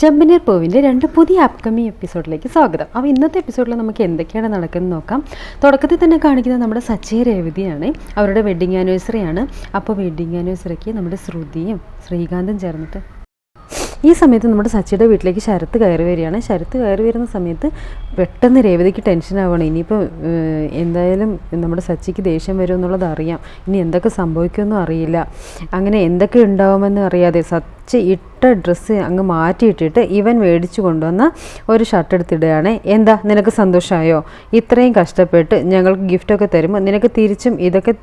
ചെമ്പനീർ പൂവിന്റെ രണ്ട് പുതിയ അപ്കമിങ് എപ്പിസോഡിലേക്ക് സ്വാഗതം. അപ്പോൾ ഇന്നത്തെ എപ്പിസോഡിൽ നമുക്ക് എന്തൊക്കെയാണ് നടക്കുന്നത് നോക്കാം. തുടക്കത്തിൽ തന്നെ കാണിക്കുന്നത് നമ്മുടെ സച്ചി രേവതിയാണ്. അവരുടെ വെഡ്ഡിങ് ആനിവേഴ്സറി ആണ്. അപ്പോൾ വെഡ്ഡിങ് ആനിവേഴ്സറിക്ക് നമ്മുടെ ശ്രുതിയും ശ്രീകാന്തും ചേർന്നിട്ട് ഈ സമയത്ത് നമ്മുടെ സച്ചിയുടെ വീട്ടിലേക്ക് ശരത്ത് കയറി വരികയാണ്. ശരത്ത് കയറി വരുന്ന സമയത്ത് പെട്ടെന്ന് രേവതിക്ക് ടെൻഷൻ ആവുകയാണ്. ഇനിയിപ്പോൾ എന്തായാലും നമ്മുടെ സച്ചിക്ക് ദേഷ്യം വരും എന്നുള്ളത് അറിയാം. ഇനി എന്തൊക്കെ സംഭവിക്കുമെന്നും അറിയില്ല. അങ്ങനെ എന്തൊക്കെ ഉണ്ടാവുമെന്ന് അറിയാതെ സച്ചി ഇട്ട ഡ്രസ്സ് അങ്ങ് മാറ്റിയിട്ടിട്ട് ഇവൻ മേടിച്ചു കൊണ്ടുവന്ന ഒരു ഷർട്ട് എടുത്തിടുകയാണ്. എന്താ നിനക്ക് സന്തോഷമായോ ഇത്രയും കഷ്ടപ്പെട്ട് ഞങ്ങൾക്ക് ഗിഫ്റ്റൊക്കെ തരുമ്പോൾ നിനക്ക് തിരിച്ചും ഇതൊക്കെ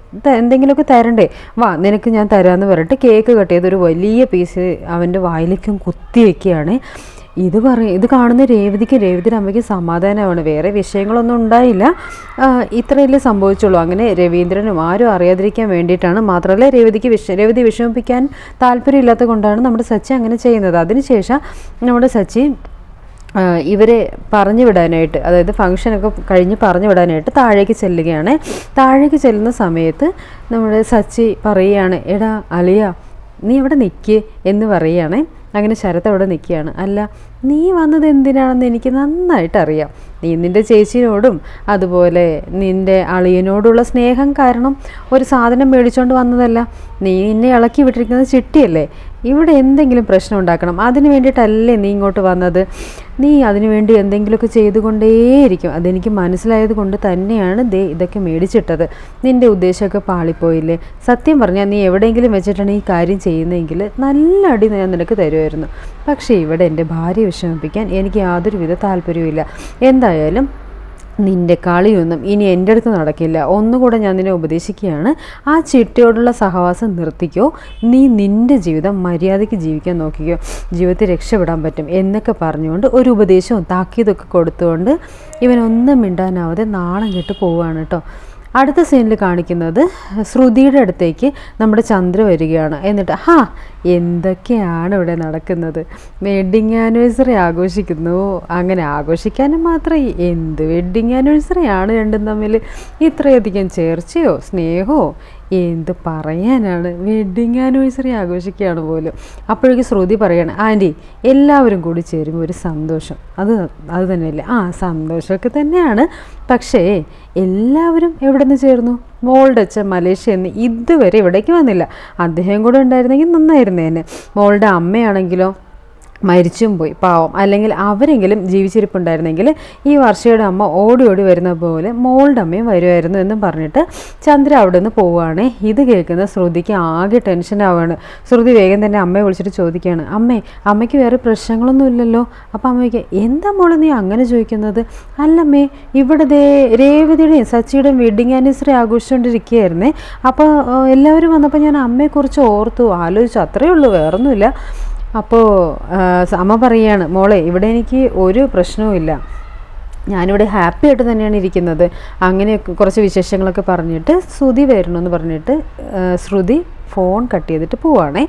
എന്തെങ്കിലുമൊക്കെ തരണ്ടേ? വാ നിനക്ക് ഞാൻ തരാമെന്ന് പറഞ്ഞിട്ട് കേക്ക് കട്ട് ചെയ്ത് ഒരു വലിയ പീസ് അവന്റെ വായിലേക്കും കുത്തി വെക്കുകയാണ്. ഇത് പറയും ഇത് കാണുന്ന രേവതിക്ക് രേവതിയുടെ അമ്മയ്ക്ക് സമാധാനമാണ്. വേറെ വിഷയങ്ങളൊന്നും ഉണ്ടായില്ല. ഇത്രയല്ലേ സംഭവിച്ചുള്ളൂ. അങ്ങനെ രവീന്ദ്രനും ആരും അറിയാതിരിക്കാൻ വേണ്ടിയിട്ടാണ് മാത്രമല്ല രേവതിക്ക് വിഷ രേവതി വിഷമിപ്പിക്കാൻ താല്പര്യമില്ലാത്തത് കൊണ്ടാണ് നമ്മുടെ സച്ചി അങ്ങനെ ചെയ്യുന്നത്. അതിനുശേഷം നമ്മുടെ സച്ചി ഇവരെ പറഞ്ഞു വിടാനായിട്ട് അതായത് ഫംഗ്ഷനൊക്കെ കഴിഞ്ഞ് പറഞ്ഞു വിടാനായിട്ട് താഴേക്ക് ചെല്ലുകയാണ്. താഴേക്ക് ചെല്ലുന്ന സമയത്ത് നമ്മുടെ സച്ചി പറയുകയാണ് എടാ അലിയ നീ ഇവിടെ നിൽക്കേ എന്ന് പറയുകയാണ്. അങ്ങനെ ശരത്ത് അവിടെ നിൽക്കുകയാണ്. അല്ല നീ വന്നത് എന്തിനാണെന്ന് എനിക്ക് നന്നായിട്ട് അറിയാം നീ നിന്റെ ചേച്ചിയോടും അതുപോലെ നിന്റെ അളിയനോടുള്ള സ്നേഹം കാരണം ഒരു സാധനം മേടിച്ചുകൊണ്ട് വന്നതല്ല. നീ നിന്നെ ഇളക്കി വിട്ടിരിക്കുന്നത് ചിട്ടിയല്ലേ? ഇവിടെ എന്തെങ്കിലും പ്രശ്നം ഉണ്ടാക്കണം. അതിന് വേണ്ടിയിട്ടല്ലേ നീ ഇങ്ങോട്ട് വന്നത്? നീ അതിനു വേണ്ടി എന്തെങ്കിലുമൊക്കെ ചെയ്തുകൊണ്ടേയിരിക്കും. അതെനിക്ക് മനസ്സിലായത് കൊണ്ട് തന്നെയാണ് ദേ ഇതൊക്കെ മേടിച്ചിട്ടത്. നിന്റെ ഉദ്ദേശമൊക്കെ പാളിപ്പോയില്ലേ? സത്യം പറഞ്ഞാൽ നീ എവിടെയെങ്കിലും വെച്ചിട്ടാണ് ഈ കാര്യം ചെയ്യുന്നതെങ്കിൽ നല്ല അടി ഞാൻ നിനക്ക് തരുമായിരുന്നു. പക്ഷേ ഇവിടെ എന്റെ ഭാര്യ വിഷമിപ്പിക്കാൻ എനിക്ക് യാതൊരുവിധ താല്പര്യവുമില്ല. എന്തായാലും നിന്റെ കളിയൊന്നും ഇനി എന്റെ അടുത്ത് നടക്കില്ല. ഒന്നുകൂടെ ഞാൻ നിന്നെ ഉപദേശിക്കുകയാണ്. ആ ചിട്ടയോടുള്ള സഹവാസം നിർത്തിക്കോ. നീ നിന്റെ ജീവിതം മര്യാദയ്ക്ക് ജീവിക്കാൻ നോക്കിക്കോ. ജീവിതത്തിൽ രക്ഷപ്പെടാൻ പറ്റും എന്നൊക്കെ പറഞ്ഞുകൊണ്ട് ഒരു ഉപദേശവും താക്കീതൊക്കെ കൊടുത്തുകൊണ്ട് ഇവനൊന്നും മിണ്ടാനാവാതെ നാണം കെട്ട് പോവുകയാണ് കേട്ടോ. അടുത്ത സീനിൽ കാണിക്കുന്നത് ശ്രുതിയുടെ അടുത്തേക്ക് നമ്മുടെ ചന്ദ്ര വരികയാണ്. എന്നിട്ട് ഹാ എന്തൊക്കെയാണ് ഇവിടെ നടക്കുന്നത്? വെഡ്ഡിങ് ആനിവേഴ്സറി ആഘോഷിക്കുന്നു. അങ്ങനെ ആഘോഷിക്കാനും മാത്രം എന്ത് വെഡ്ഡിങ് ആനിവേഴ്സറി ആണ് രണ്ടും തമ്മിൽ ഇത്രയധികം ചേർച്ചയോ സ്നേഹമോ? എന്ത് പറയാനാണ്? വെഡ്ഡിങ് ആനിവേഴ്സറി ആഘോഷിക്കുകയാണ് പോലും. അപ്പോഴേക്ക് ശ്രുതി പറയാണ് ആന്റി എല്ലാവരും കൂടി ചേരുമ്പോൾ ഒരു സന്തോഷം. അത് അത് തന്നെയല്ലേ? ആ സന്തോഷമൊക്കെ തന്നെയാണ്. പക്ഷേ എല്ലാവരും എവിടെ നിന്ന് ചേർന്നു? മോളുടെ അച്ഛൻ മലേഷ്യ എന്ന് ഇതുവരെ ഇവിടേക്ക് വന്നില്ല. അദ്ദേഹം കൂടെ ഉണ്ടായിരുന്നെങ്കിൽ നന്നായിരുന്നേനെ. മോളുടെ അമ്മയാണെങ്കിലോ? മരിച്ചും പോയി. പാവം. അല്ലെങ്കിൽ അവരെങ്കിലും ജീവിച്ചിരിപ്പുണ്ടായിരുന്നെങ്കിൽ ഈ വർഷയുടെ അമ്മ ഓടി ഓടി വരുന്ന പോലെ മോളുടെ അമ്മയും വരുമായിരുന്നു എന്നും പറഞ്ഞിട്ട് ചന്ദ്ര അവിടെ നിന്ന് പോവുകയാണ്. ഇത് കേൾക്കുന്ന ശ്രുതിക്ക് ആകെ ടെൻഷൻ ആവുകയാണ്. ശ്രുതി വേഗം തന്നെ അമ്മയെ വിളിച്ചിട്ട് ചോദിക്കുകയാണ് അമ്മേ അമ്മയ്ക്ക് വേറെ പ്രശ്നങ്ങളൊന്നും ഇല്ലല്ലോ? അപ്പം അമ്മയ്ക്ക് എന്താ മോളെ നീ അങ്ങനെ ചോദിക്കുന്നത്? അല്ലമ്മേ ഇവിടെ ദേ രേവതിയുടെയും സച്ചിയുടെയും വെഡിങ് ആനിവേഴ്സറി ആഘോഷിച്ചുകൊണ്ടിരിക്കുകയായിരുന്നേ അപ്പോൾ എല്ലാവരും വന്നപ്പോൾ ഞാൻ അമ്മയെക്കുറിച്ച് ഓർത്തു. ആലോചിച്ചു. അത്രയേ ഉള്ളൂ. വേറൊന്നുമില്ല. അപ്പോൾ അമ്മ പറയാണ് മോളെ ഇവിടെ എനിക്ക് ഒരു പ്രശ്നവുമില്ല ഞാനിവിടെ ഹാപ്പി ആയിട്ട് തന്നെയാണ് ഇരിക്കുന്നത്. അങ്ങനെ കുറച്ച് വിശേഷങ്ങളൊക്കെ പറഞ്ഞിട്ട് ശ്രുതി വരണമെന്ന് പറഞ്ഞിട്ട് ശ്രുതി ഫോൺ കട്ട് ചെയ്തിട്ട് പോവാണേ.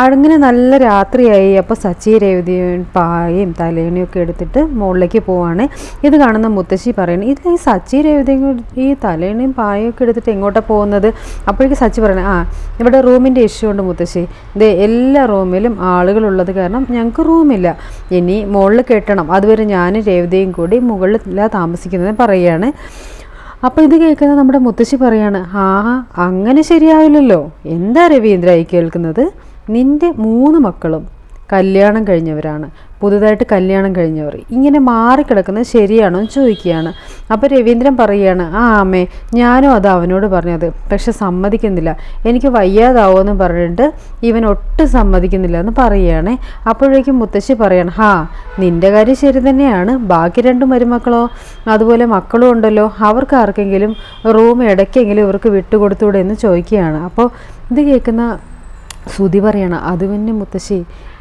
അങ്ങനെ നല്ല രാത്രിയായി. അപ്പോൾ സച്ചി രേവതിയും പായയും തലേണിയും ഒക്കെ എടുത്തിട്ട് മുകളിലേക്ക് പോവാണ്. ഇത് കാണുന്ന മുത്തശ്ശി പറയുന്നത് ഇതിൽ ഈ സച്ചി രേവതിയും ഈ തലേണിയും പായയും ഒക്കെ എടുത്തിട്ട് എങ്ങോട്ടാണ് പോകുന്നത്? അപ്പോഴേക്ക് സച്ചി പറയണേ ആ ഇവിടെ റൂമിന്റെ ഇഷ്യൂ ഉണ്ട് മുത്തശ്ശി. ഇത് എല്ലാ റൂമിലും ആളുകളുള്ളത് കാരണം ഞങ്ങൾക്ക് റൂമില്ല ഇനി മുകളിൽ കെട്ടണം. അതുവരെ ഞാനും രേവതിയും കൂടി മുകളിലില്ല താമസിക്കുന്നത് പറയുകയാണ് അപ്പോൾ ഇത് കേൾക്കുന്ന നമ്മുടെ മുത്തശ്ശി പറയാണ് ആ അങ്ങനെ ശരിയാവില്ലല്ലോ. എന്താ രവീന്ദ്ര ഈ കേൾക്കുന്നത്? നിന്റെ മൂന്ന് മക്കളും കല്യാണം കഴിഞ്ഞവരാണ്. പുതുതായിട്ട് കല്യാണം കഴിഞ്ഞവർ. ഇങ്ങനെ മാറിക്കിടക്കുന്നത് ശരിയാണോ എന്ന് ചോദിക്കുകയാണ്. അപ്പോൾ രവീന്ദ്രൻ പറയുകയാണ് ആ അമ്മേ ഞാനും അത് അവനോട് പറഞ്ഞത്. പക്ഷെ സമ്മതിക്കുന്നില്ല. എനിക്ക് വയ്യാതാവുമെന്ന് പറഞ്ഞിട്ട് ഇവൻ ഒട്ടും സമ്മതിക്കുന്നില്ല എന്ന് പറയുകയാണേ. അപ്പോഴേക്കും മുത്തശ്ശി പറയണം ഹാ നിന്റെ കാര്യം ശരി തന്നെയാണ്. ബാക്കി രണ്ട് മരുമക്കളോ? അതുപോലെ മക്കളും ഉണ്ടല്ലോ. അവർക്ക് ആർക്കെങ്കിലും റൂം ഇടയ്ക്കെങ്കിലും ഇവർക്ക് വിട്ടുകൊടുത്തൂടെ? എന്ന് ചോദിക്കുകയാണ്. അപ്പോൾ ഇത് കേൾക്കുന്ന ശ്രുതി പറയണം അത് പിന്നെ മുത്തശ്ശി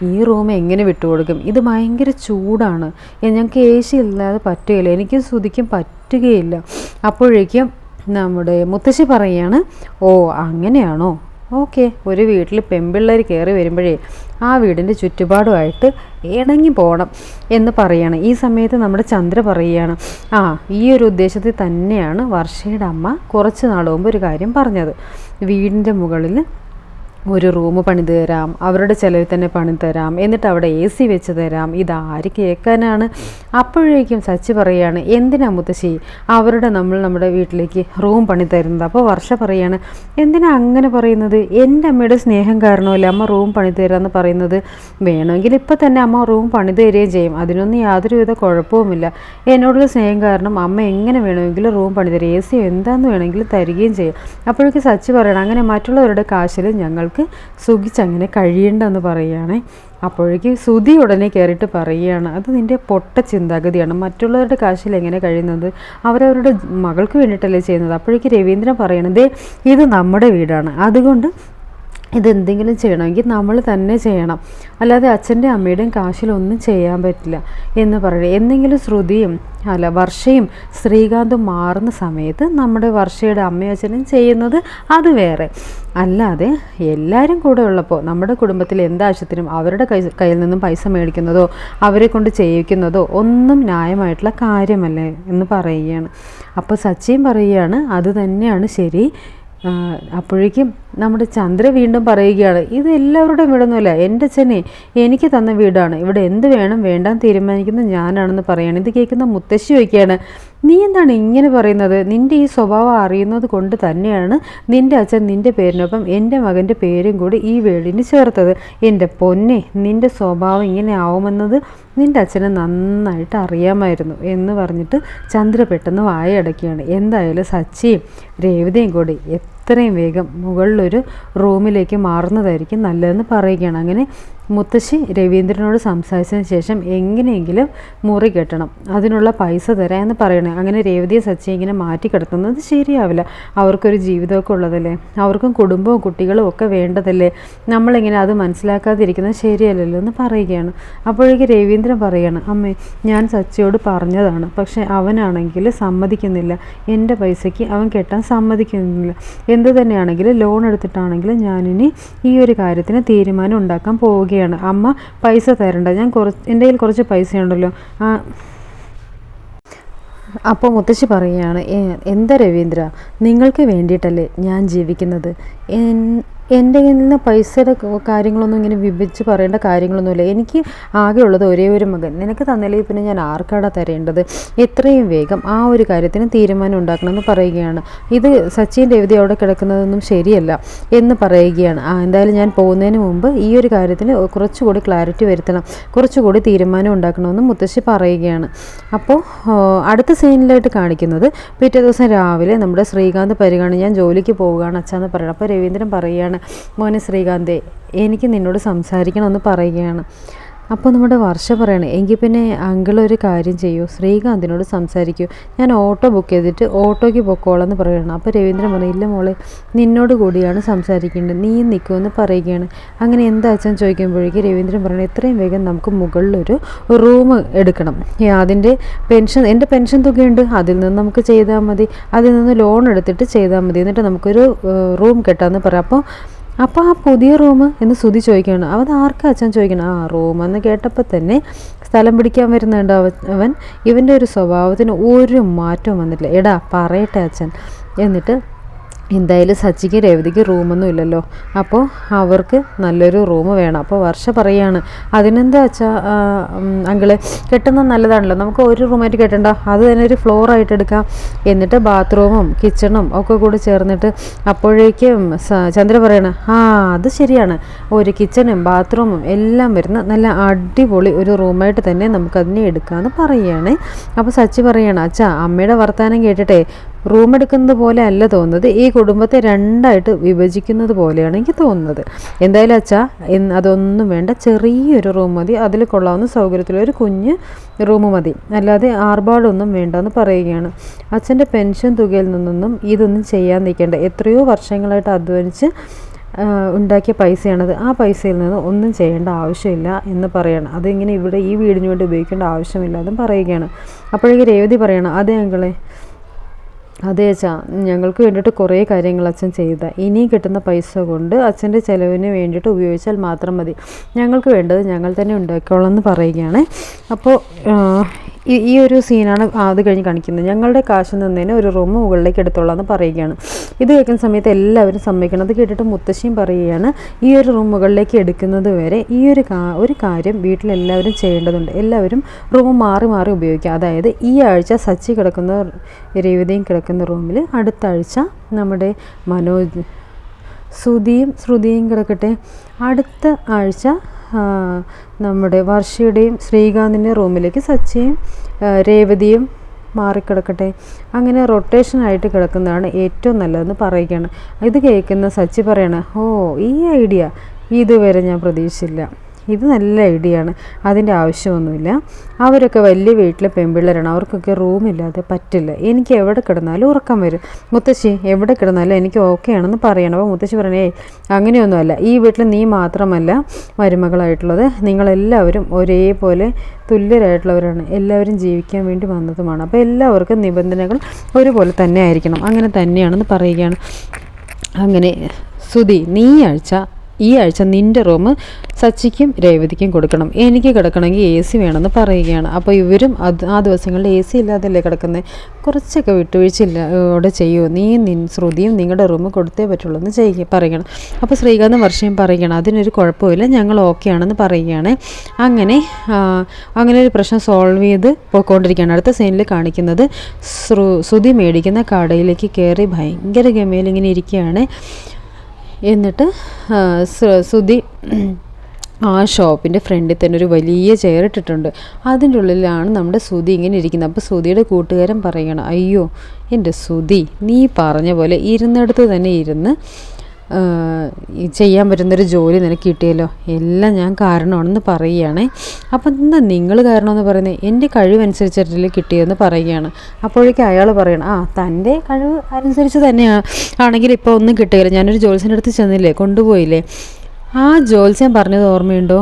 ഈ റൂം എങ്ങനെ വിട്ടുകൊടുക്കും? ഇത് ഭയങ്കര ചൂടാണ്. ഞങ്ങൾക്ക് എ സി ഇല്ലാതെ പറ്റുകയില്ല. എനിക്കും ശ്രുതിക്കും പറ്റുകയില്ല. അപ്പോഴേക്കും നമ്മുടെ മുത്തശ്ശി പറയാണ് ഓ അങ്ങനെയാണോ? ഓക്കെ. ഒരു വീട്ടിൽ പെൺപിള്ളേർ കയറി വരുമ്പോഴേ ആ വീടിന്റെ ചുറ്റുപാടുമായിട്ട് ഇണങ്ങി പോകണം എന്ന് പറയാണ്. ഈ സമയത്ത് നമ്മുടെ ചന്ദ്ര പറയുകയാണ് ആ ഈ ഒരു ഉദ്ദേശത്തിൽ തന്നെയാണ് വർഷയുടെ അമ്മ കുറച്ച് നാൾ മുമ്പ് ഒരു കാര്യം പറഞ്ഞത്. വീടിന്റെ മുകളിൽ ഒരു റൂം പണിത് തരാം അവരുടെ ചിലവിൽ തന്നെ പണി തരാം എന്നിട്ട് അവിടെ എ സി വെച്ച് തരാം. ഇതാര് കേൾക്കാനാണ് അപ്പോഴേക്കും സച്ചി പറയാണ് എന്തിനാ മുത്തശ്ശി അവരുടെ നമ്മൾ നമ്മുടെ വീട്ടിലേക്ക് റൂം പണി തരുന്നത്? അപ്പോൾ വർഷ പറയാണ് എന്തിനാ അങ്ങനെ പറയുന്നത്? എന്റെ അമ്മയുടെ സ്നേഹം കാരണമല്ലേ അമ്മ റൂം പണി തരാമെന്ന് പറയുന്നത്? വേണമെങ്കിൽ ഇപ്പം തന്നെ അമ്മ റൂം പണി തരികയും ചെയ്യും. അതിനൊന്നും യാതൊരുവിധ കുഴപ്പവുമില്ല. എന്നോടുള്ള സ്നേഹം കാരണം അമ്മ എങ്ങനെ വേണമെങ്കിലും റൂം പണി തരും? എ സി എന്താന്ന് വേണമെങ്കിലും തരികയും ചെയ്യും. അപ്പോഴേക്കും സച്ചി പറയണം അങ്ങനെ മറ്റുള്ളവരുടെ കാശിൽ ഞങ്ങൾക്ക് സുഖിച്ചങ്ങനെ കഴിയേണ്ടെന്ന് പറയുകയാണേ. അപ്പോഴേക്ക് സുതി ഉടനെ കയറിയിട്ട് പറയുകയാണ് അത് നിന്റെ പൊട്ട ചിന്താഗതിയാണ്. മറ്റുള്ളവരുടെ കാശിൽ എങ്ങനെ കഴിയുന്നത്? അവരവരുടെ മകൾക്ക് വേണ്ടിയിട്ടല്ലേ ചെയ്യുന്നത്? അപ്പോഴേക്ക് രവീന്ദ്രൻ പറയണത് ഇത് നമ്മുടെ വീടാണ്. അതുകൊണ്ട് ഇതെന്തെങ്കിലും ചെയ്യണമെങ്കിൽ നമ്മൾ തന്നെ ചെയ്യണം. അല്ലാതെ അച്ഛന്റെ അമ്മയുടെയും കാശിലൊന്നും ചെയ്യാൻ പറ്റില്ല എന്ന് പറയുന്നത് എന്തെങ്കിലും ശ്രുതിയും അല്ല വർഷയും ശ്രീകാന്തും മാറുന്ന സമയത്ത് നമ്മുടെ വർഷയുടെ അമ്മയും അച്ഛനും ചെയ്യുന്നത് അത് വേറെ. അല്ലാതെ എല്ലാവരും കൂടെ ഉള്ളപ്പോൾ നമ്മുടെ കുടുംബത്തിൽ എന്താവശ്യത്തിനും അവരുടെ കൈ കയ്യിൽ നിന്നും പൈസ മേടിക്കുന്നതോ അവരെ കൊണ്ട് ചെയ്യിക്കുന്നതോ ഒന്നും ന്യായമായിട്ടുള്ള കാര്യമല്ലേ എന്ന് പറയുകയാണ്. അപ്പോൾ സച്ചിയും പറയുകയാണ് അത് തന്നെയാണ് ശരി. അപ്പോഴേക്കും നമ്മുടെ ചന്ദ്ര വീണ്ടും പറയുകയാണ് ഇത് എല്ലാവരുടെയും വീടൊന്നുമല്ല എന്റെ അച്ഛനെ എനിക്ക് തന്ന വീടാണ് ഇവിടെ എന്ത് വേണം വേണ്ടാൻ തീരുമാനിക്കുന്നത് ഞാനാണെന്ന് പറയാണ്. ഇത് കേൾക്കുന്ന മുത്തശ്ശി വയ്ക്കുകയാണ് നീ എന്താണ് ഇങ്ങനെ പറയുന്നത്? നിന്റെ ഈ സ്വഭാവം അറിയുന്നത് കൊണ്ട് തന്നെയാണ് നിന്റെ അച്ഛൻ നിന്റെ പേരിനൊപ്പം എന്റെ മകന്റെ പേരും കൂടി ഈ വേളിന് ചേർത്തത്. എന്റെ പൊന്നെ നിന്റെ സ്വഭാവം ഇങ്ങനെ ആവുമെന്നത് നിന്റെ അച്ഛന് നന്നായിട്ട് അറിയാമായിരുന്നു എന്ന് പറഞ്ഞിട്ട് ചന്ദ്ര പെട്ടെന്ന് വായടക്കുകയാണ് എന്തായാലും സച്ചിയും രേവതയും കൂടി എത്രയും വേഗം മുകളിലൊരു റൂമിലേക്ക് മാറുന്നതായിരിക്കും നല്ലതെന്ന് പറയുകയാണ്. അങ്ങനെ മുത്തശ്ശി രവീന്ദ്രനോട് സംസാരിച്ചതിന് ശേഷം എങ്ങനെയെങ്കിലും മുറി കെട്ടണം അതിനുള്ള പൈസ തരാം എന്ന് പറയണേ. അങ്ങനെ രേവതിയെ സച്ചി ഇങ്ങനെ മാറ്റി കിടത്തുന്നത് ശരിയാവില്ല. അവർക്കൊരു ജീവിതമൊക്കെ ഉള്ളതല്ലേ? അവർക്കും കുടുംബവും കുട്ടികളും ഒക്കെ വേണ്ടതല്ലേ? നമ്മളിങ്ങനെ അത് മനസ്സിലാക്കാതിരിക്കുന്നത് ശരിയല്ലല്ലോ എന്ന് പറയുകയാണ്. അപ്പോഴേക്ക് രവീന്ദ്രൻ പറയാണ് അമ്മേ ഞാൻ സച്ചിയോട് പറഞ്ഞതാണ്. പക്ഷേ അവനാണെങ്കിൽ സമ്മതിക്കുന്നില്ല. എന്റെ പൈസയ്ക്ക് അവൻ കെട്ടാൻ സമ്മതിക്കുന്നില്ല. എന്ത് തന്നെയാണെങ്കിലും ലോൺ എടുത്തിട്ടാണെങ്കിലും ഞാനിനി ഈ ഒരു കാര്യത്തിന് തീരുമാനം ഉണ്ടാക്കാൻ പോവുകയാണ്. അമ്മ പൈസ തരണ്ട. ഞാൻ കുറച്ച് എന്റെ കയ്യിൽ കുറച്ച് പൈസയുണ്ടല്ലോ. ആ അപ്പോൾ മുത്തശ്ശി പറയുകയാണ് എന്താ രവീന്ദ്ര? നിങ്ങൾക്ക് വേണ്ടിയിട്ടല്ലേ ഞാൻ ജീവിക്കുന്നത്? എന്റെ കയ്യിൽ നിന്ന് പൈസയുടെ കാര്യങ്ങളൊന്നും ഇങ്ങനെ വിഭജിച്ച് പറയേണ്ട കാര്യങ്ങളൊന്നുമില്ല. എനിക്ക് ആകെയുള്ളത് ഒരേ ഒരു മകൻ. നിനക്ക് തന്നില്ലെങ്കിൽ പിന്നെ ഞാൻ ആർക്കാടാ തരേണ്ടത്? എത്രയും വേഗം ആ ഒരു കാര്യത്തിന് തീരുമാനം ഉണ്ടാക്കണമെന്ന് പറയുകയാണ്. ഇത് സച്ചിൻ രവിതി അവിടെ കിടക്കുന്നതൊന്നും ശരിയല്ല എന്ന് പറയുകയാണ്. എന്തായാലും ഞാൻ പോകുന്നതിന് മുമ്പ് ഈ ഒരു കാര്യത്തിന് കുറച്ചുകൂടി ക്ലാരിറ്റി വരുത്തണം. കുറച്ചുകൂടി തീരുമാനം ഉണ്ടാക്കണമെന്ന് മുത്തശ്ശി പറയുകയാണ്. അപ്പോൾ അടുത്ത സീനിലായിട്ട് കാണിക്കുന്നത് പിറ്റേ ദിവസം രാവിലെ നമ്മുടെ ശ്രീകാന്ത് പരിഗണന ഞാൻ ജോലിക്ക് പോവുകയാണ് അച്ഛാന്ന് പറയണം. അപ്പോൾ രവീന്ദ്രൻ പറയുകയാണ് മോനെ ശ്രീകാന്തേ എനിക്ക് നിന്നോട് സംസാരിക്കണമെന്ന് പറയുകയാണ്. അപ്പോൾ നമ്മുടെ വർഷ പറയണേ എങ്കിൽ പിന്നെ അങ്കിൾ ഒരു കാര്യം ചെയ്യൂ ശ്രീകാന്തിനോട് സംസാരിക്കൂ. ഞാൻ ഓട്ടോ ബുക്ക് ചെയ്തിട്ട് ഓട്ടോയ്ക്ക് പൊക്കോളാം എന്ന് പറയുകയാണ് അപ്പോൾ രവീന്ദ്രൻ പറഞ്ഞു ഇല്ല മോളെ നിന്നോട് കൂടിയാണ് സംസാരിക്കേണ്ടത് നീ നിൽക്കുമെന്ന് പറയുകയാണ്. അങ്ങനെ എന്താ അച്ഛൻ ചോദിക്കുമ്പോഴേക്ക് രവീന്ദ്രൻ പറഞ്ഞു എത്രയും വേഗം നമുക്ക് മുകളിലൊരു റൂം എടുക്കണം. അതിന്റെ പെൻഷൻ എന്റെ പെൻഷൻ തുകയുണ്ട് അതിൽ നിന്ന് നമുക്ക് ചെയ്താൽ മതി. അതിൽ നിന്ന് ലോൺ എടുത്തിട്ട് ചെയ്താൽ മതി. എന്നിട്ട് നമുക്കൊരു റൂം കെട്ടാമെന്ന് പറയാം. അപ്പോൾ അപ്പോൾ ആ പുതിയ റൂം എന്ന് ശ്രുതി ചോദിക്കുകയാണ്. അവൻ ആർക്കാ അച്ഛൻ ചോദിക്കണം? ആ റൂം എന്ന് കേട്ടപ്പോൾ തന്നെ സ്ഥലം പിടിക്കാൻ വരുന്നുണ്ട് അവൻ. ഇവന്റെ ഒരു സ്വഭാവത്തിന് ഒരു മാറ്റവും വന്നിട്ടില്ല. എടാ പറയട്ടെ അച്ഛൻ. എന്നിട്ട് എന്തായാലും സച്ചിക്ക് രേവതിക്ക് റൂമൊന്നും ഇല്ലല്ലോ. അപ്പോൾ അവർക്ക് നല്ലൊരു റൂം വേണം. അപ്പോൾ വർഷ പറയാണ് അതിനെന്താ വെച്ചാൽ അങ്കിൾ കെട്ടുന്നത് നല്ലതാണല്ലോ. നമുക്ക് ഒരു റൂമായിട്ട് കെട്ടണ്ട. അത് തന്നെ ഒരു ഫ്ലോർ ആയിട്ട് എടുക്കാം. എന്നിട്ട് ബാത്റൂമും കിച്ചണും ഒക്കെ കൂടി ചേർന്നിട്ട് അപ്പോഴേക്കും ചന്ദ്ര പറയണ ആ അത് ശരിയാണ്. ഒരു കിച്ചണും ബാത്റൂമും എല്ലാം വരുന്ന നല്ല അടിപൊളി ഒരു റൂമായിട്ട് തന്നെ നമുക്കതിനെ എടുക്കാമെന്ന് പറയുകയാണ് അപ്പോൾ സച്ചി പറയാണ് അച്ഛാ അമ്മയുടെ വർത്തമാനം കേട്ടിട്ടേ റൂം എടുക്കുന്നത് പോലെ അല്ല തോന്നുന്നത്. ഈ കുടുംബത്തെ രണ്ടായിട്ട് വിഭജിക്കുന്നത് പോലെയാണ് എനിക്ക് തോന്നുന്നത്. എന്തായാലും അച്ഛാ അതൊന്നും വേണ്ട. ചെറിയൊരു റൂം മതി. അതിൽ കൊള്ളാവുന്ന സൗകര്യത്തിലൊരു കുഞ്ഞ് റൂം മതി. അല്ലാതെ ആർഭാടൊന്നും വേണ്ടെന്ന് പറയുകയാണ്. അച്ഛന്റെ പെൻഷൻ തുകയിൽ നിന്നൊന്നും ഇതൊന്നും ചെയ്യാൻ നിൽക്കേണ്ട. എത്രയോ വർഷങ്ങളായിട്ട് അധ്വാനിച്ച് ഉണ്ടാക്കിയ പൈസയാണത്. ആ പൈസയിൽ നിന്ന് ഒന്നും ചെയ്യേണ്ട ആവശ്യമില്ല എന്ന് പറയണം. അതിങ്ങനെ ഇവിടെ ഈ വീടിന് വേണ്ടി ഉപയോഗിക്കേണ്ട ആവശ്യമില്ല എന്നും പറയുകയാണ്. അപ്പോഴേക്ക് രേവതി പറയണം അതെ അങ്കിളെ അതെ അച്ഛാ. ഞങ്ങൾക്ക് വേണ്ടിയിട്ട് കുറേ കാര്യങ്ങൾ അച്ഛൻ ചെയ്ത. ഇനി കിട്ടുന്ന പൈസ കൊണ്ട് അച്ഛന്റെ ചിലവിന് വേണ്ടിയിട്ട് ഉപയോഗിച്ചാൽ മാത്രം മതി. ഞങ്ങൾക്ക് വേണ്ടത് ഞങ്ങൾ തന്നെ ഉണ്ടാക്കിക്കോളാം എന്ന് പറയുകയാണ്. അപ്പോൾ ഈ ഒരു സീനാണ് അത് കഴിഞ്ഞ് കാണിക്കുന്നത്. ഞങ്ങളുടെ കാശ് നിന്നതിന് ഒരു റൂം മുകളിലേക്ക് എടുത്തോളാം എന്ന് പറയുകയാണ്. ഇത് കേൾക്കുന്ന സമയത്ത് എല്ലാവരും സമ്മതിക്കണം. അത് കേട്ടിട്ട് മുത്തശ്ശിയും പറയുകയാണ് ഈ ഒരു റൂം മുകളിലേക്ക് എടുക്കുന്നത് വരെ ഈ ഒരു ഒരു കാര്യം വീട്ടിലെല്ലാവരും ചെയ്യേണ്ടതുണ്ട്. എല്ലാവരും റൂം മാറി മാറി ഉപയോഗിക്കുക. അതായത് ഈ ആഴ്ച സച്ചി കിടക്കുന്ന രേവതയും കിടക്കുന്ന റൂമിൽ അടുത്ത ആഴ്ച നമ്മുടെ മനോജ് ശ്രുതിയും ശ്രുതിയും കിടക്കട്ടെ. അടുത്ത ആഴ്ച നമ്മുടെ വർഷയുടെയും ശ്രീകാന്തിന്റെ റൂമിലേക്ക് സച്ചിയും രേവതിയും മാറിക്കിടക്കട്ടെ. അങ്ങനെ റൊട്ടേഷനായിട്ട് കിടക്കുന്നതാണ് ഏറ്റവും നല്ലതെന്ന് പറയുകയാണ്. ഇത് കേൾക്കുന്ന സച്ചി പറയണ ഓ ഈ ഐഡിയ ഇതുവരെ ഞാൻ പ്രതീക്ഷിച്ചില്ല. ഇത് നല്ല ഐഡിയ ആണ്. അതിന്റെ ആവശ്യമൊന്നുമില്ല. അവരൊക്കെ വലിയ വീട്ടിലെ പെൺപിള്ളേരാണ്. അവർക്കൊക്കെ റൂമില്ലാതെ പറ്റില്ല. എനിക്ക് എവിടെ കിടന്നാലും ഉറക്കം വരും. മുത്തശ്ശി എവിടെ കിടന്നാലും എനിക്ക് ഓക്കെ ആണെന്ന് പറയണം. അപ്പോൾ മുത്തശ്ശി പറഞ്ഞേ അങ്ങനെയൊന്നുമല്ല. ഈ വീട്ടിൽ നീ മാത്രമല്ല മരുമകളായിട്ടുള്ളത്. നിങ്ങളെല്ലാവരും ഒരേപോലെ തുല്യരായിട്ടുള്ളവരാണ്. എല്ലാവരും ജീവിക്കാൻ വേണ്ടി വന്നതുമാണ്. അപ്പോൾ എല്ലാവർക്കും നിബന്ധനകൾ ഒരുപോലെ തന്നെ ആയിരിക്കണം. അങ്ങനെ തന്നെയാണെന്ന് പറയുകയാണ്. അങ്ങനെ സുധി നീ ആഴ്ച ഈ ആഴ്ച നിന്റെ റൂം സച്ചിക്കും രേവതിക്കും കൊടുക്കണം. എനിക്ക് കിടക്കണമെങ്കിൽ എ സി വേണമെന്ന് പറയുകയാണ്. അപ്പോൾ ഇവരും അത് ആ ദിവസങ്ങളിൽ എ സി ഇല്ലാതല്ലേ കിടക്കുന്നത് കുറച്ചൊക്കെ വിട്ടുവീഴ്ചയില്ല ഇവിടെ ചെയ്യുമോ നീ നിൻ ശ്രുതിയും നിങ്ങളുടെ റൂം കൊടുത്തേ പറ്റുള്ളൂ എന്ന് ചെയ്യുക പറയണം അപ്പോൾ ശ്രീകാന്ത് വർഷയും പറയുകയാണ് അതിനൊരു കുഴപ്പമില്ല ഞങ്ങൾ ഓക്കെ ആണെന്ന് പറയുകയാണ്. അങ്ങനെ അങ്ങനെ ഒരു പ്രശ്നം സോൾവ് ചെയ്ത് പോയിക്കൊണ്ടിരിക്കുകയാണ്. അടുത്ത സീനിൽ കാണിക്കുന്നത് ശ്രു ശ്രുതി മേടിക്കുന്ന കടയിലേക്ക് കയറി ഭയങ്കര ഗമയിൽ ഇങ്ങനെ ഇരിക്കുകയാണ്. എന്നിട്ട് ശ്രുതി ആ ഷോപ്പിന്റെ ഫ്രണ്ടിൽ തന്നെ ഒരു വലിയ ചെയർ ഇട്ടിട്ടുണ്ട്. അതിന്റെ ഉള്ളിലാണ് നമ്മുടെ ശ്രുതി ഇങ്ങനെ ഇരിക്കുന്നത്. അപ്പോൾ ശ്രുതിയുടെ കൂട്ടുകാരൻ പറയണം അയ്യോ എന്റെ ശ്രുതി നീ പറഞ്ഞ പോലെ ഇരുന്നിടത്ത് തന്നെ ഇരുന്ന് ചെയ്യാൻ പറ്റുന്നൊരു ജോലി നിനക്ക് കിട്ടിയല്ലോ. എല്ലാം ഞാൻ കാരണമാണെന്ന് പറയുകയാണ്. അപ്പം എന്താ നിങ്ങൾ കാരണമെന്ന് പറയുന്നത്? എന്റെ കഴിവനുസരിച്ചിട്ടില്ല കിട്ടിയതെന്ന് പറയുകയാണ്. അപ്പോഴേക്കും അയാൾ പറയണം ആ തന്റെ കഴിവ് അനുസരിച്ച് തന്നെയാണ് ആണെങ്കിൽ ഇപ്പോൾ ഒന്നും കിട്ടുകയില്ല ഞാനൊരു ജോത്സ്യന്റെ അടുത്ത് ചെന്നില്ലേ? കൊണ്ടുപോയില്ലേ? ആ ജോത്സ്യം പറഞ്ഞത് ഓർമ്മയുണ്ടോ?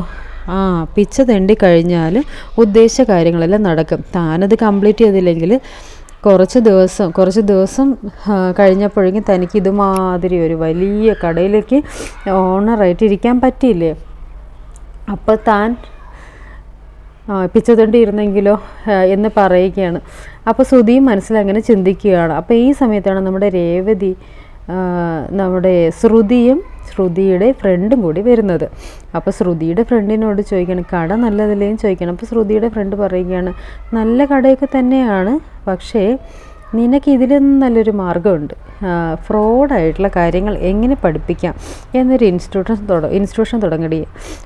ആ പിച്ച തെണ്ടി കഴിഞ്ഞാൽ ഉദ്ദേശിച്ച കാര്യങ്ങളെല്ലാം നടക്കും. താനത് കംപ്ലീറ്റ് ചെയ്തില്ലെങ്കിൽ കുറച്ച് ദിവസം കുറച്ച് ദിവസം കഴിഞ്ഞപ്പോഴേക്കും തനിക്ക് ഇതുമാതിരി ഒരു വലിയ കടയിലേക്ക് ഓണറായിട്ടിരിക്കാൻ പറ്റിയില്ലേ? അപ്പോൾ താൻ പിച്ചതണ്ടി ഇരുന്നെങ്കിലോ എന്ന് പറയുകയാണ്. അപ്പോൾ സുധിയും മനസ്സിൽ അങ്ങനെ ചിന്തിക്കുകയാണ്. അപ്പോൾ ഈ സമയത്താണ് നമ്മുടെ രേവതി നമ്മുടെ ശ്രുതിയും ശ്രുതിയുടെ ഫ്രണ്ടും കൂടി വരുന്നത്. അപ്പോൾ ശ്രുതിയുടെ ഫ്രണ്ടിനോട് ചോദിക്കണം കട നല്ലതല്ലേന്ന് ചോദിക്കണം. അപ്പോൾ ശ്രുതിയുടെ ഫ്രണ്ട് പറയുകയാണ് നല്ല കടയൊക്കെ തന്നെയാണ് പക്ഷേ നിനക്ക് ഇതിലൊന്നും നല്ലൊരു മാർഗമുണ്ട് ഫ്രോഡായിട്ടുള്ള കാര്യങ്ങൾ എങ്ങനെ പഠിപ്പിക്കാം? എന്നൊരു ഇൻസ്റ്റിറ്റ്യൂഷൻ തുട ഇൻസ്റ്റിറ്റ്യൂഷൻ തുടങ്ങടി.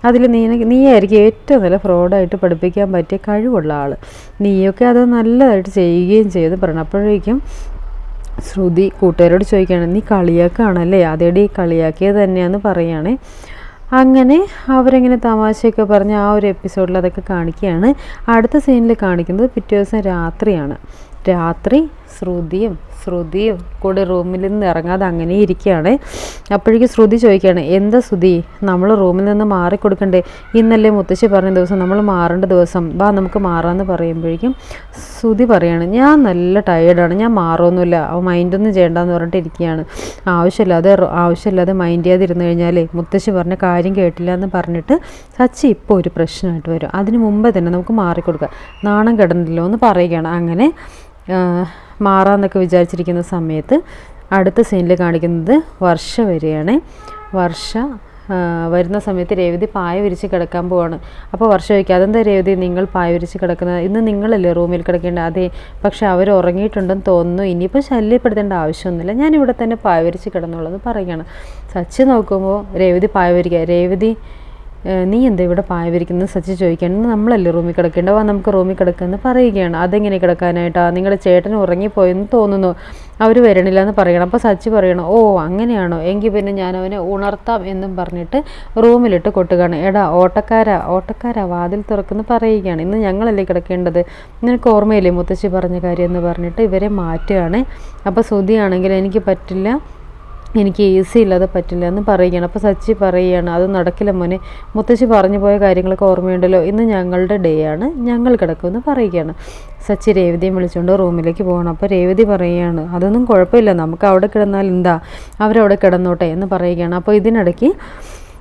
അതിൽ നീ നീ ആയിരിക്കും ഏറ്റവും നല്ല ഫ്രോഡായിട്ട് പഠിപ്പിക്കാൻ പറ്റിയ കഴിവുള്ള ആൾ നീയൊക്കെ അത് നല്ലതായിട്ട് ചെയ്യുകയും ചെയ്ത്. പറഞ്ഞു അപ്പോഴേക്കും ശ്രുതി കൂട്ടുകാരോട് ചോദിക്കുകയാണ് നീ കളിയാക്കാണല്ലേ അതേടി കളിയാക്കിയത് തന്നെയാന്ന് പറയുകയാണേ അങ്ങനെ അവരെങ്ങനെ തമാശയൊക്കെ പറഞ്ഞ് ആ ഒരു എപ്പിസോഡിൽ അതൊക്കെ കാണിക്കുകയാണ്. അടുത്ത സീനിൽ കാണിക്കുന്നത് പിറ്റേ ദിവസം രാത്രിയാണ്. രാത്രി ശ്രുതിയും ശ്രുതിയും കൂടെ റൂമിൽ നിന്ന് ഇറങ്ങാതെ അങ്ങനെ ഇരിക്കുകയാണ്. അപ്പോഴേക്കും ശ്രുതി ചോദിക്കുകയാണ് എന്താ ശ്രുതി? നമ്മൾ റൂമിൽ നിന്ന് മാറിക്കൊടുക്കണ്ടേ? ഇന്നല്ലേ മുത്തശ്ശി പറഞ്ഞ ദിവസം നമ്മൾ മാറേണ്ട ദിവസം. വാ നമുക്ക് മാറാമെന്ന് പറയുമ്പോഴേക്കും ശ്രുതി പറയാണ് ഞാൻ നല്ല ടയേർഡാണ് ഞാൻ മാറുമൊന്നുമില്ല അവ മൈൻഡൊന്നും ചെയ്യണ്ടെന്ന് പറഞ്ഞിട്ട് ഇരിക്കുകയാണ്. ആവശ്യമില്ലാതെ ആവശ്യമില്ലാതെ മൈൻഡ് ചെയ്യാതിരുന്നു കഴിഞ്ഞാൽ മുത്തശ്ശി പറഞ്ഞ കാര്യം കേട്ടില്ല എന്ന് പറഞ്ഞിട്ട് സച്ചി ഇപ്പോൾ ഒരു പ്രശ്നമായിട്ട് വരും. അതിന് മുമ്പ് തന്നെ നമുക്ക് മാറിക്കൊടുക്കാം. നാണം കിടന്നില്ലോ എന്ന് പറയുകയാണ്. അങ്ങനെ മാറാമെന്നൊക്കെ വിചാരിച്ചിരിക്കുന്ന സമയത്ത് അടുത്ത സീനിൽ കാണിക്കുന്നത് വർഷ വരികയാണ് വർഷ വരുന്ന സമയത്ത് രേവതി പായ വിരിച്ച് കിടക്കാൻ പോവാണ്. അപ്പോൾ വർഷം ചോദിക്കുക അതെന്താ രേവതി നിങ്ങൾ പായ വിരിച്ച് കിടക്കുന്നത് ഇന്ന് നിങ്ങളല്ലേ റൂമിൽ കിടക്കേണ്ടത്? അതെ പക്ഷെ അവർ ഉറങ്ങിയിട്ടുണ്ടെന്ന് തോന്നുന്നു. ഇനിയിപ്പോൾ ശല്യപ്പെടുത്തേണ്ട ആവശ്യമൊന്നുമില്ല. ഞാനിവിടെ തന്നെ പായ വിരിച്ച് കിടന്നുള്ളത് പറയുകയാണ്. സച്ചി നോക്കുമ്പോൾ രേവതി പായ വിരിക്കുക രേവതി നീ എന്താ ഇവിടെ പായ വിരിക്കുന്നത് സച്ചി ചോദിക്കുകയാണ്. നമ്മളല്ലേ റൂമിൽ കിടക്കേണ്ട വാ നമുക്ക് റൂമിൽ കിടക്കുമെന്ന് പറയുകയാണ്. അതെങ്ങനെ കിടക്കാനായിട്ടാണ് നിങ്ങളുടെ ചേട്ടൻ ഉറങ്ങിപ്പോയെന്ന് തോന്നുന്നു. അവർ വരണില്ല എന്ന് പറയണം അപ്പോൾ സച്ചി പറയണം ഓ അങ്ങനെയാണോ? എങ്കിൽ പിന്നെ ഞാൻ അവനെ ഉണർത്താം എന്നും പറഞ്ഞിട്ട് റൂമിലിട്ട് കൊട്ടുകയാണ്. എടാ ഓട്ടക്കാരാ ഓട്ടക്കാരാ വാതിൽ തുറക്കുന്നു പറയുകയാണ്. ഇന്ന് ഞങ്ങളല്ലേ കിടക്കേണ്ടത്? നിനക്ക് ഓർമ്മയില്ലേ മുത്തശ്ശി പറഞ്ഞ കാര്യം എന്ന് പറഞ്ഞിട്ട് ഇവരെ മാറ്റുകയാണ്. അപ്പോൾ ശ്രുതിയാണെങ്കിൽ എനിക്ക് പറ്റില്ല. എനിക്ക് എ സി ഇല്ലാതെ പറ്റില്ല എന്ന് പറയുകയാണ്. അപ്പോൾ സച്ചി പറയുകയാണ് അത് നടക്കില്ല മോനെ. മുത്തശ്ശി പറഞ്ഞു പോയ കാര്യങ്ങളൊക്കെ ഓർമ്മയുണ്ടല്ലോ. ഇന്ന് ഞങ്ങളുടെ ഡേ ആണ്. ഞങ്ങൾ കിടക്കുമെന്ന് പറയുകയാണ്. സച്ചി രേവതിയും വിളിച്ചുകൊണ്ട് റൂമിലേക്ക് പോകണം അപ്പോൾ രേവതി പറയുകയാണ് അതൊന്നും കുഴപ്പമില്ല. നമുക്ക് അവിടെ കിടന്നാൽ എന്താ? അവരവിടെ കിടന്നോട്ടെ എന്ന് പറയുകയാണ്. അപ്പോൾ ഇതിനിടയ്ക്ക്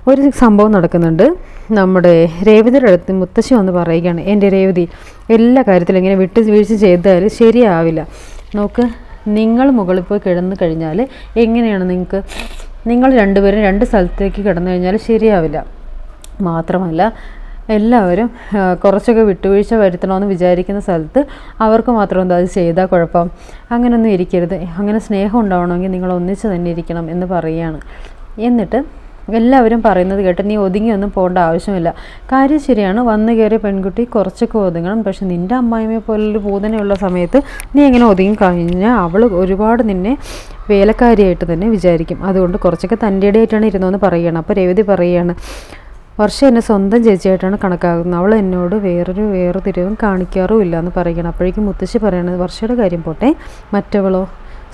ഒരു സംഭവം നടക്കുന്നുണ്ട്. നമ്മുടെ രേവതിയുടെ അടുത്ത് മുത്തശ്ശി വന്ന് പറയുകയാണ് എന്റെ രേവതി എല്ലാ കാര്യത്തിലും ഇങ്ങനെ വിട്ട് വീഴ്ച ചെയ്താൽ ശരിയാവില്ല. നോക്ക് നിങ്ങൾ മുകളിൽ പോയി കിടന്നു കഴിഞ്ഞാൽ എങ്ങനെയാണ് നിങ്ങൾക്ക് നിങ്ങൾ രണ്ടുപേരും രണ്ട് സ്ഥലത്തേക്ക് കിടന്നു കഴിഞ്ഞാൽ ശരിയാവില്ല. മാത്രമല്ല എല്ലാവരും കുറച്ചൊക്കെ വിട്ടുവീഴ്ച വരുത്തണമെന്ന് വിചാരിക്കുന്ന സ്ഥലത്ത് അവർക്ക് മാത്രം എന്താ അത് ചെയ്താൽ കുഴപ്പം. അങ്ങനെയൊന്നും ഇരിക്കരുത്. അങ്ങനെ സ്നേഹം ഉണ്ടാവണമെങ്കിൽ നിങ്ങൾ ഒന്നിച്ച് തന്നെ ഇരിക്കണം എന്ന് പറയുകയാണ്. എന്നിട്ട് എല്ലാവരും പറയുന്നത് കേട്ട് നീ ഒതുങ്ങിയൊന്നും പോകേണ്ട ആവശ്യമില്ല. കാര്യം ശരിയാണ് വന്നു കയറിയ പെൺകുട്ടി കുറച്ചൊക്കെ ഒതുങ്ങണം. പക്ഷെ നിന്റെ അമ്മായിമ്മയെ പോലൊരു പൂതനയുള്ള സമയത്ത് നീ എങ്ങനെ ഒതുങ്ങി കഴിഞ്ഞാൽ അവൾ ഒരുപാട് നിന്നെ വേലക്കാരിയായിട്ട് തന്നെ വിചാരിക്കും. അതുകൊണ്ട് കുറച്ചൊക്കെ തന്റെ ഇടയായിട്ടാണ് ഇരുന്നതെന്ന് പറയുകയാണ്. അപ്പോൾ രേവതി പറയുകയാണ് വർഷ എന്നെ സ്വന്തം ചേച്ചിയായിട്ടാണ് കണക്കാക്കുന്നത്. അവൾ എന്നോട് വേറൊരു വേർതിരിവും കാണിക്കാറും ഇല്ല എന്ന് പറയുകയാണ്. അപ്പോഴേക്കും മുത്തശ്ശി പറയണത് വർഷയുടെ കാര്യം പോട്ടെ. മറ്റവളോ?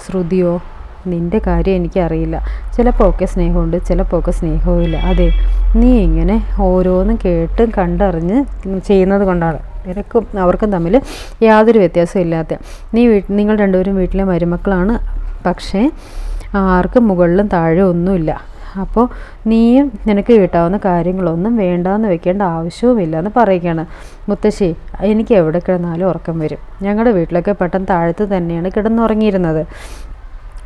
ശ്രുതിയോ? നിന്റെ കാര്യം എനിക്കറിയില്ല. ചിലപ്പോൾ ഒക്കെ സ്നേഹമുണ്ട് ചിലപ്പോൾ ഒക്കെ സ്നേഹവും അതെ നീ ഇങ്ങനെ ഓരോന്നും കേട്ടും കണ്ടറിഞ്ഞ് ചെയ്യുന്നത് കൊണ്ടാണ്. നിനക്കും അവർക്കും തമ്മിൽ യാതൊരു വ്യത്യാസവും ഇല്ലാത്ത. നീ വീട്ടിൽ നിങ്ങൾ രണ്ടുപേരും വീട്ടിലെ മരുമക്കളാണ്. പക്ഷേ ആർക്കും മുകളിലും താഴെ ഒന്നുമില്ല. അപ്പോൾ നീയും നിനക്ക് കിട്ടാവുന്ന കാര്യങ്ങളൊന്നും വേണ്ടാന്ന് വെക്കേണ്ട ആവശ്യവുമില്ല എന്ന് പറയുകയാണ്. മുത്തശ്ശി എനിക്ക് എവിടെ കിടന്നാലും ഉറക്കം വരും. ഞങ്ങളുടെ വീട്ടിലൊക്കെ പെട്ടെന്ന് താഴത്ത് തന്നെയാണ് കിടന്നുറങ്ങിയിരുന്നത്.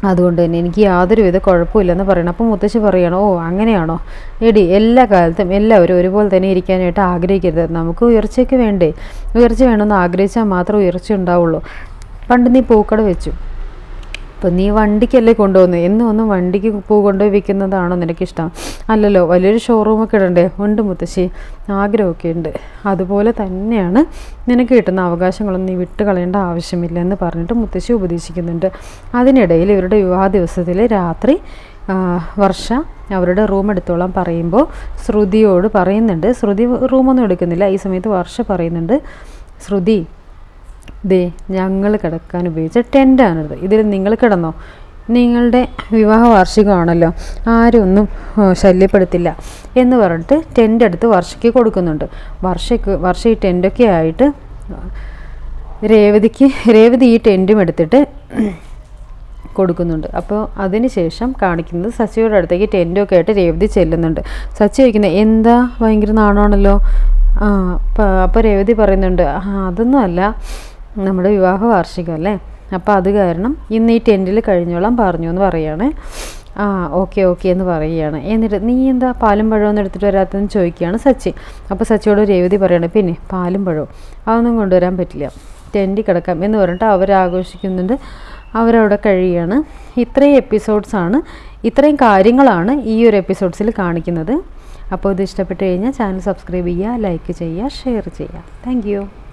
അതുകൊണ്ട് തന്നെ എനിക്ക് യാതൊരു വിധ കുഴപ്പമില്ലെന്ന് പറയണം. അപ്പോൾ മുത്തശ്ശി പറയണം ഓ അങ്ങനെയാണോ? എടി എല്ലാ കാലത്തും എല്ലാവരും ഒരുപോലെ തന്നെ ഇരിക്കാനായിട്ട് ആഗ്രഹിക്കരുത്. നമുക്ക് ഉയർച്ചയ്ക്ക് വേണ്ടേ? ഉയർച്ച വേണമെന്ന് ആഗ്രഹിച്ചാൽ മാത്രമേ ഉയർച്ച ഉണ്ടാവുള്ളൂ. പണ്ട് നീ പൂക്കട വെച്ചു. അപ്പം നീ വണ്ടിക്കല്ലേ കൊണ്ടുപോകുന്നത് എന്നും ഒന്നും വണ്ടിക്ക് പൂ കൊണ്ടുപോയി വിൽക്കുന്നതാണോ നിനക്കിഷ്ടം? അല്ലല്ലോ വലിയൊരു ഷോറൂമൊക്കെ ഇടണ്ടേ? ഉണ്ട് മുത്തശ്ശി. ആഗ്രഹമൊക്കെ ഉണ്ട്. അതുപോലെ തന്നെയാണ് നിനക്ക് കിട്ടുന്ന അവകാശങ്ങളൊന്നും നീ വിട്ട് കളയേണ്ട ആവശ്യമില്ല എന്ന് പറഞ്ഞിട്ട് മുത്തശ്ശി ഉപദേശിക്കുന്നുണ്ട്. അതിനിടയിൽ ഇവരുടെ വിവാഹ ദിവസത്തിൽ രാത്രി വർഷ അവരുടെ റൂം എടുത്തോളാം പറയുമ്പോൾ ശ്രുതിയോട് പറയുന്നുണ്ട്. ശ്രുതി റൂമൊന്നും എടുക്കുന്നില്ല. ഈ സമയത്ത് വർഷ പറയുന്നുണ്ട്. ശ്രുതി ദേ ഞങ്ങൾ കിടക്കാൻ ഉപയോഗിച്ച ടെന്റാണിത് ഇതിൽ നിങ്ങൾ കിടന്നോ? നിങ്ങളുടെ വിവാഹ വാർഷികമാണല്ലോ. ആരും ഒന്നും ശല്യപ്പെടുത്തില്ല എന്ന് പറഞ്ഞിട്ട് ടെന്റ് എടുത്ത് വർഷയ്ക്ക് കൊടുക്കുന്നുണ്ട്. വർഷയ്ക്ക് വർഷ ഈ ടെന്റൊക്കെ ആയിട്ട് രേവതിക്ക് രേവതി ഈ ടെന്റും എടുത്തിട്ട് കൊടുക്കുന്നുണ്ട്. അപ്പോൾ അതിന് ശേഷം കാണിക്കുന്നത് സച്ചിയുടെ അടുത്തേക്ക് ടെന്റൊക്കെ ആയിട്ട് രേവതി ചെല്ലുന്നുണ്ട്. സച്ചി ചോദിക്കുന്നത് എന്താ? ഭയങ്കര നാണമാണല്ലോ. അപ്പോൾ രേവതി പറയുന്നുണ്ട് അതൊന്നും അല്ല. നമ്മുടെ വിവാഹ വാർഷികം അല്ലേ? അപ്പോൾ അത് കാരണം ഇന്ന് ഈ ടെന്റിൽ കഴിഞ്ഞോളാം പറഞ്ഞു എന്ന് പറയുകയാണ് ആ ഓക്കെ ഓക്കെ എന്ന് പറയുകയാണ്. എന്നിട്ട് നീ എന്താ പാലും പഴമൊന്നും എടുത്തിട്ട് വരാത്തതെന്ന് ചോദിക്കുകയാണ് സച്ചി. അപ്പോൾ സച്ചിയോട് രേവതി പറയുകയാണ് പിന്നെ പാലും പഴവും അതൊന്നും കൊണ്ടുവരാൻ പറ്റില്ല. ടെന്റിൽ കിടക്കാം. എന്ന് പറഞ്ഞിട്ട് അവർ ആഘോഷിക്കുന്നുണ്ട്. അവരവിടെ കഴിയുകയാണ്. ഇത്രയും എപ്പിസോഡ്സാണ് ഇത്രയും കാര്യങ്ങളാണ് ഈ ഒരു എപ്പിസോഡ്സിൽ കാണിക്കുന്നത്. അപ്പോൾ ഇത് ഇഷ്ടപ്പെട്ട് കഴിഞ്ഞാൽ ചാനൽ സബ്സ്ക്രൈബ് ചെയ്യുക ലൈക്ക് ചെയ്യുക ഷെയർ ചെയ്യുക. താങ്ക്